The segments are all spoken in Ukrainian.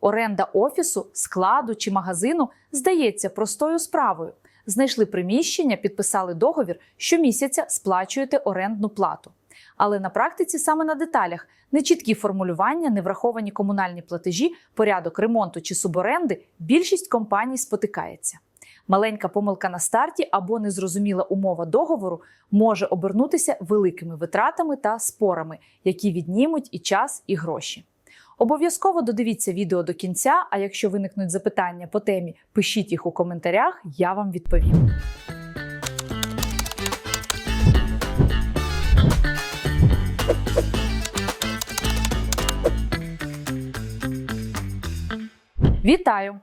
Оренда офісу, складу чи магазину здається простою справою. Знайшли приміщення, підписали договір, щомісяця сплачуєте орендну плату. Але на практиці саме на деталях нечіткі формулювання, невраховані комунальні платежі, порядок ремонту чи суборенди більшість компаній спотикається. Маленька помилка на старті або незрозуміла умова договору може обернутися великими витратами та спорами, які віднімуть і час, і гроші. Обов'язково додивіться відео до кінця. А якщо виникнуть запитання по темі, пишіть їх у коментарях, я вам відповім. Вітаю!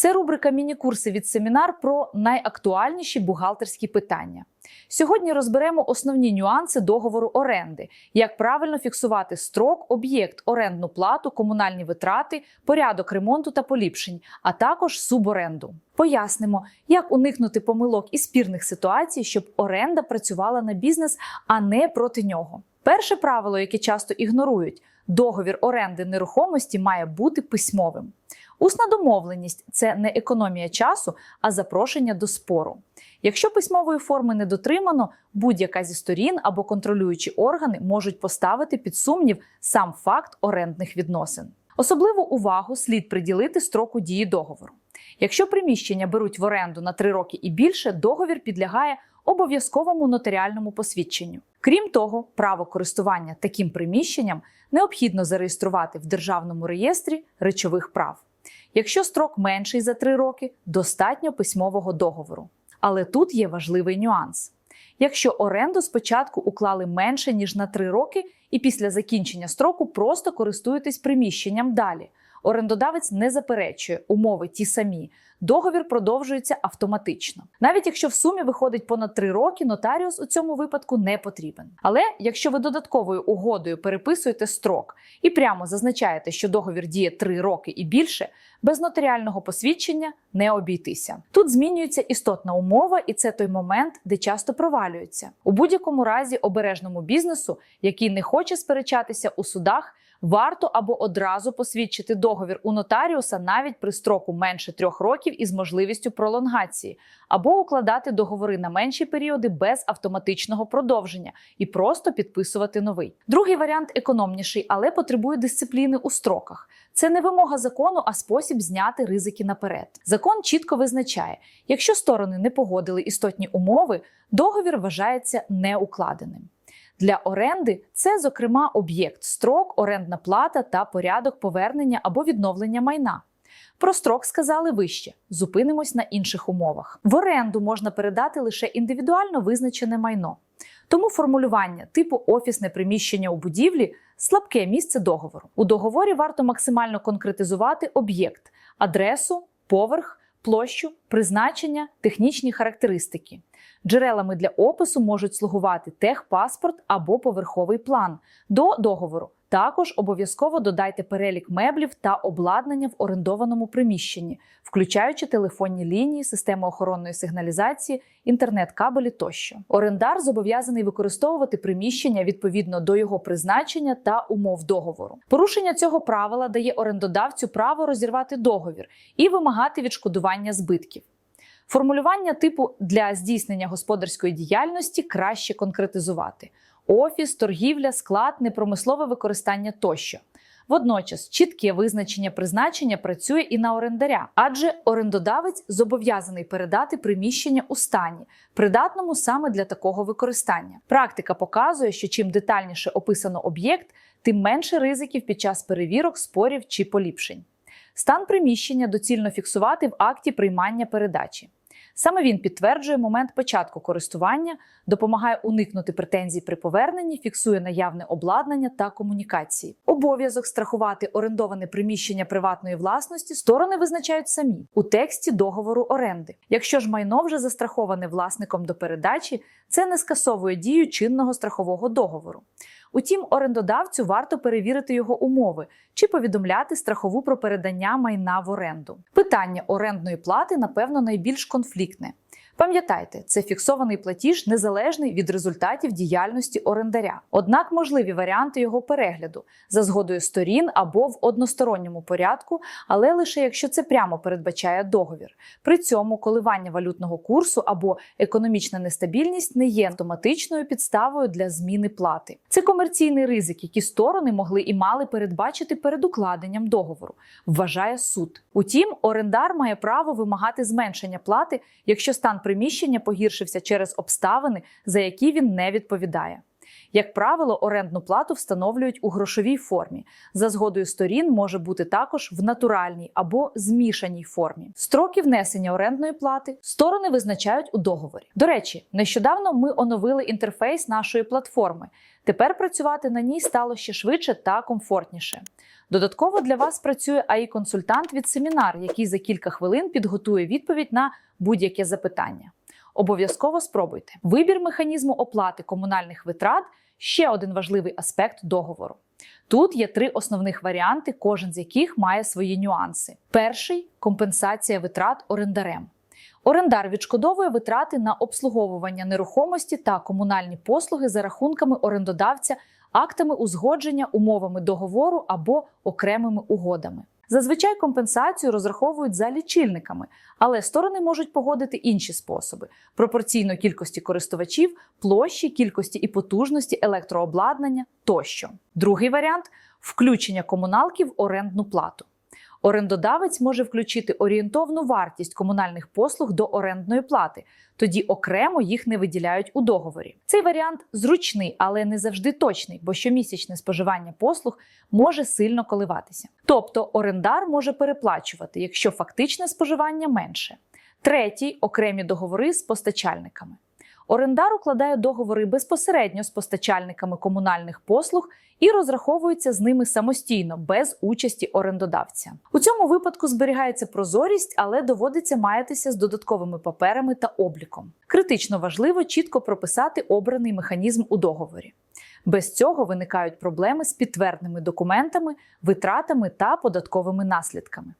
Це рубрика Міні-курси від семінар про найактуальніші бухгалтерські питання. Сьогодні розберемо основні нюанси договору оренди, як правильно фіксувати строк, об'єкт, орендну плату, комунальні витрати, порядок ремонту та поліпшень, а також суборенду. Пояснимо, як уникнути помилок і спірних ситуацій, щоб оренда працювала на бізнес, а не проти нього. Перше правило, яке часто ігнорують: договір оренди нерухомості має бути письмовим. Усна домовленість це не економія часу, а запрошення до спору. Якщо письмової форми не дотримано, будь-яка зі сторін або контролюючі органи можуть поставити під сумнів сам факт орендних відносин. Особливу увагу слід приділити строку дії договору. Якщо приміщення беруть в оренду на 3 роки і більше, договір підлягає обов'язковому нотаріальному посвідченню. Крім того, право користування таким приміщенням необхідно зареєструвати в Державному реєстрі речових прав. Якщо строк менший за 3 роки, достатньо письмового договору. Але тут є важливий нюанс. Якщо оренду спочатку уклали менше ніж на 3 роки, і після закінчення строку просто користуєтесь приміщенням далі. Орендодавець не заперечує умови ті самі. Договір продовжується автоматично. Навіть якщо в сумі виходить понад 3 роки, нотаріус у цьому випадку не потрібен. Але якщо ви додатковою угодою переписуєте строк і прямо зазначаєте, що договір діє 3 роки і більше, без нотаріального посвідчення не обійтися. Тут змінюється істотна умова, і це той момент, де часто провалюється. У будь-якому разі обережному бізнесу, який не хоче сперечатися у судах. Варто або одразу посвідчити договір у нотаріуса навіть при строку менше трьох років із можливістю пролонгації, або укладати договори на менші періоди без автоматичного продовження і просто підписувати новий. Другий варіант економніший, але потребує дисципліни у строках. Це не вимога закону, а спосіб зняти ризики наперед. Закон чітко визначає, якщо сторони не погодили істотні умови, договір вважається неукладеним. Для оренди це, зокрема, об'єкт, строк, орендна плата та порядок повернення або відновлення майна. Про строк сказали вище, зупинимось на інших умовах. В оренду можна передати лише індивідуально визначене майно. Тому формулювання типу офісне приміщення у будівлі слабке місце договору. У договорі варто максимально конкретизувати об'єкт, адресу, поверх, площу, призначення, технічні характеристики. Джерелами для опису можуть слугувати техпаспорт або поверховий план до договору. Також обов'язково додайте перелік меблів та обладнання в орендованому приміщенні, включаючи телефонні лінії, систему охоронної сигналізації, інтернет-кабелі тощо. Орендар зобов'язаний використовувати приміщення відповідно до його призначення та умов договору. Порушення цього правила дає орендодавцю право розірвати договір і вимагати відшкодування збитків. Формулювання типу для здійснення господарської діяльності краще конкретизувати: офіс, торгівля, склад, непромислове використання тощо. Водночас чітке визначення призначення працює і на орендаря, адже орендодавець зобов'язаний передати приміщення у стані, придатному саме для такого використання. Практика показує, що чим детальніше описано об'єкт, тим менше ризиків під час перевірок, спорів чи поліпшень. Стан приміщення доцільно фіксувати в акті приймання передачі. Саме він підтверджує момент початку користування, допомагає уникнути претензій при поверненні, фіксує наявне обладнання та комунікації. Обов'язок страхувати орендоване приміщення приватної власності сторони визначають самі у тексті договору оренди. Якщо ж майно вже застраховане власником до передачі, це не скасовує дію чинного страхового договору. Утім, орендодавцю варто перевірити його умови чи повідомляти страхову про передання майна в оренду. Питання орендної плати, напевно, найбільш конфліктне. Пам'ятайте, це фіксований платіж незалежний від результатів діяльності орендаря. Однак можливі варіанти його перегляду за згодою сторін або в односторонньому порядку, але лише якщо це прямо передбачає договір. При цьому коливання валютного курсу або економічна нестабільність не є автоматичною підставою для зміни плати. Це комерційний ризик, який сторони могли і мали передбачити перед укладенням договору, вважає суд. Утім, орендар має право вимагати зменшення плати, якщо стан приміщення погіршився через обставини, за які він не відповідає. Як правило, орендну плату встановлюють у грошовій формі. За згодою сторін може бути також в натуральній або змішаній формі. Строки внесення орендної плати сторони визначають у договорі. До речі, нещодавно ми оновили інтерфейс нашої платформи. Тепер працювати на ній стало ще швидше та комфортніше. Додатково для вас працює АІ-консультант від семінар, який за кілька хвилин підготує відповідь на будь-яке запитання. Обов'язково спробуйте. Вибір механізму оплати комунальних витрат ще один важливий аспект договору. Тут є три основних варіанти, кожен з яких має свої нюанси. Перший компенсація витрат орендарем. Орендар відшкодовує витрати на обслуговування нерухомості та комунальні послуги за рахунками орендодавця актами узгодження, умовами договору або окремими угодами. Зазвичай компенсацію розраховують за лічильниками, але сторони можуть погодити інші способи: пропорційно кількості користувачів, площі, кількості і потужності електрообладнання тощо. Другий варіант включення комуналки в орендну плату. Орендодавець може включити орієнтовну вартість комунальних послуг до орендної плати, тоді окремо їх не виділяють у договорі. Цей варіант зручний, але не завжди точний, бо щомісячне споживання послуг може сильно коливатися. Тобто орендар може переплачувати, якщо фактичне споживання менше. Третій окремі договори з постачальниками. Орендар укладає договори безпосередньо з постачальниками комунальних послуг і розраховується з ними самостійно, без участі орендодавця. У цьому випадку зберігається прозорість, але доводиться маятися з додатковими паперами та обліком. Критично важливо чітко прописати обраний механізм у договорі. Без цього виникають проблеми з підтвердними документами, витратами та податковими наслідками.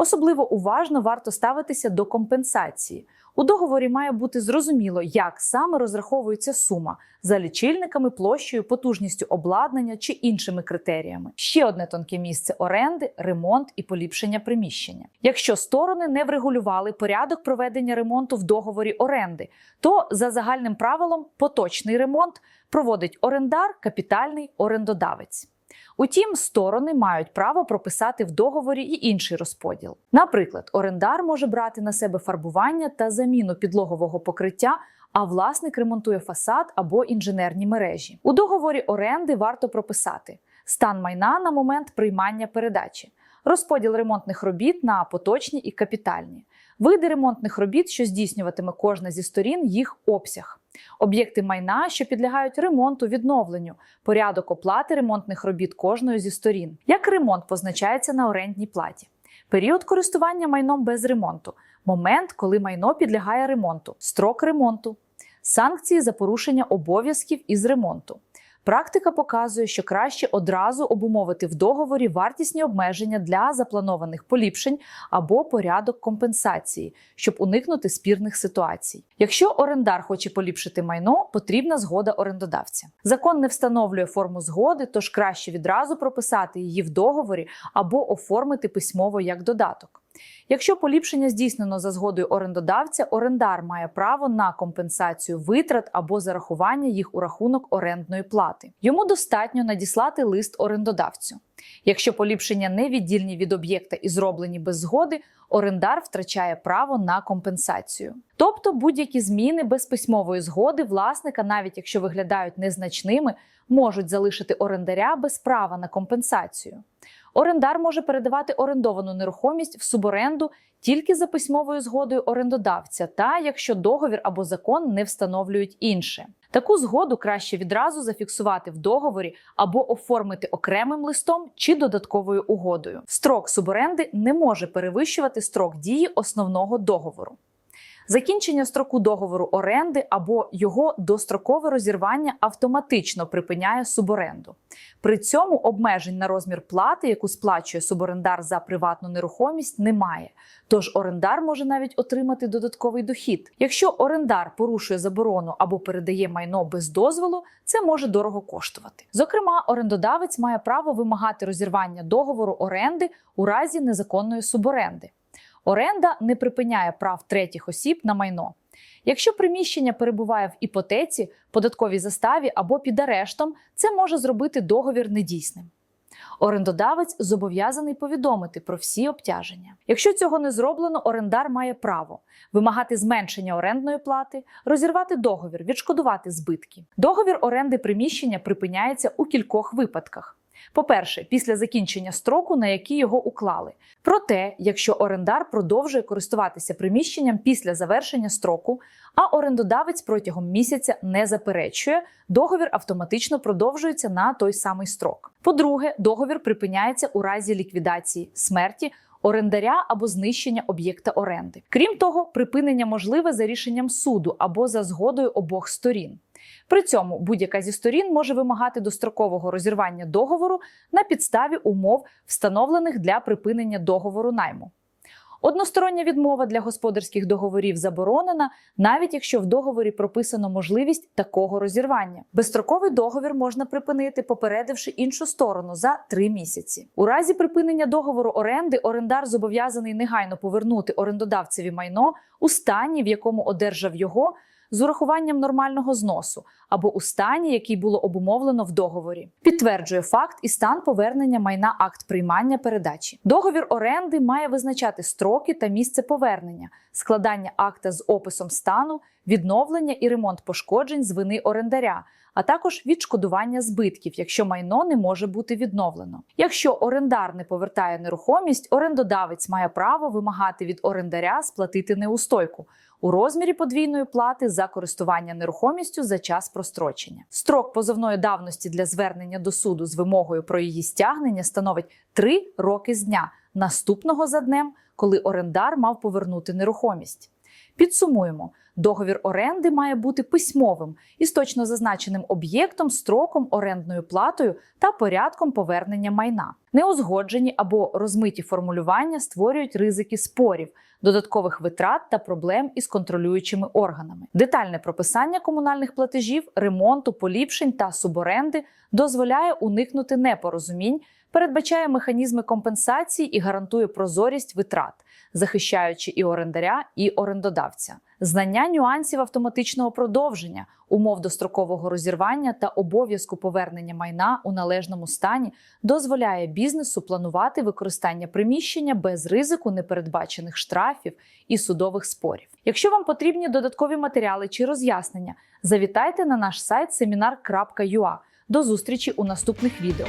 Особливо уважно варто ставитися до компенсації. У договорі має бути зрозуміло, як саме розраховується сума за лічильниками, площею, потужністю обладнання чи іншими критеріями. Ще одне тонке місце оренди, ремонт і поліпшення приміщення. Якщо сторони не врегулювали порядок проведення ремонту в договорі оренди, то за загальним правилом поточний ремонт проводить орендар, капітальний орендодавець. Утім, сторони мають право прописати в договорі і інший розподіл. Наприклад, орендар може брати на себе фарбування та заміну підлогового покриття, а власник ремонтує фасад або інженерні мережі. У договорі оренди варто прописати стан майна на момент приймання передачі, розподіл ремонтних робіт на поточні і капітальні, види ремонтних робіт, що здійснюватиме кожна зі сторін, їх обсяг об'єкти майна, що підлягають ремонту, відновленню, порядок оплати ремонтних робіт кожної зі сторін. Як ремонт позначається на орендній платі? Період користування майном без ремонту, момент, коли майно підлягає ремонту, строк ремонту, санкції за порушення обов'язків із ремонту. Практика показує, що краще одразу обумовити в договорі вартісні обмеження для запланованих поліпшень або порядок компенсації, щоб уникнути спірних ситуацій. Якщо орендар хоче поліпшити майно, потрібна згода орендодавця. Закон не встановлює форму згоди, тож краще відразу прописати її в договорі або оформити письмово як додаток. Якщо поліпшення здійснено за згодою орендодавця, орендар має право на компенсацію витрат або зарахування їх у рахунок орендної плати. Йому достатньо надіслати лист орендодавцю. Якщо поліпшення не віддільні від об'єкта і зроблені без згоди, орендар втрачає право на компенсацію. Тобто будь-які зміни без письмової згоди власника, навіть якщо виглядають незначними, можуть залишити орендаря без права на компенсацію. Орендар може передавати орендовану нерухомість в суборенду тільки за письмовою згодою орендодавця, та якщо договір або закон не встановлюють інше. Таку згоду краще відразу зафіксувати в договорі або оформити окремим листом чи додатковою угодою. Строк суборенди не може перевищувати строк дії основного договору. Закінчення строку договору оренди або його дострокове розірвання автоматично припиняє суборенду. При цьому обмежень на розмір плати, яку сплачує суборендар за приватну нерухомість, немає. Тож орендар може навіть отримати додатковий дохід. Якщо орендар порушує заборону або передає майно без дозволу, це може дорого коштувати. Зокрема, орендодавець має право вимагати розірвання договору оренди у разі незаконної суборенди. Оренда не припиняє прав третіх осіб на майно. Якщо приміщення перебуває в іпотеці, податковій заставі або під арештом, це може зробити договір недійсним. Орендодавець зобов'язаний повідомити про всі обтяження. Якщо цього не зроблено, орендар має право вимагати зменшення орендної плати, розірвати договір, відшкодувати збитки. Договір оренди приміщення припиняється у кількох випадках. По-перше, після закінчення строку, на який його уклали. Проте, якщо орендар продовжує користуватися приміщенням після завершення строку, а орендодавець протягом місяця не заперечує, договір автоматично продовжується на той самий строк. По-друге, договір припиняється у разі ліквідації смерті. Орендаря або знищення об'єкта оренди. Крім того, припинення можливе за рішенням суду або за згодою обох сторін. При цьому будь-яка зі сторін може вимагати дострокового розірвання договору на підставі умов, встановлених для припинення договору найму. Одностороння відмова для господарських договорів заборонена, навіть якщо в договорі прописано можливість такого розірвання. Безстроковий договір можна припинити, попередивши іншу сторону за три місяці. У разі припинення договору оренди орендар зобов'язаний негайно повернути орендодавцеві майно у стані, в якому одержав його з урахуванням нормального зносу або у стані, який було обумовлено в договорі. Підтверджує факт і стан повернення майна акт приймання передачі. Договір оренди має визначати строки та місце повернення, складання акта з описом стану, відновлення і ремонт пошкоджень з вини орендаря. А також відшкодування збитків, якщо майно не може бути відновлено. Якщо орендар не повертає нерухомість, орендодавець має право вимагати від орендаря сплатити неустойку у розмірі подвійної плати за користування нерухомістю за час прострочення. Строк позовної давності для звернення до суду з вимогою про її стягнення становить 3 роки з дня, наступного за днем, коли орендар мав повернути нерухомість. Підсумуємо. Договір оренди має бути письмовим із точно зазначеним об'єктом, строком, орендною платою та порядком повернення майна. Неузгоджені або розмиті формулювання створюють ризики спорів, додаткових витрат та проблем із контролюючими органами. Детальне прописання комунальних платежів, ремонту, поліпшень та суборенди дозволяє уникнути непорозумінь, передбачає механізми компенсації і гарантує прозорість витрат, захищаючи і орендаря, і орендодавця. Знання нюансів автоматичного продовження, умов дострокового розірвання та обов'язку повернення майна у належному стані дозволяє бізнесу планувати використання приміщення без ризику непередбачених штрафів і судових спорів. Якщо вам потрібні додаткові матеріали чи роз'яснення, завітайте на наш сайт seminar.ua. До зустрічі у наступних відео.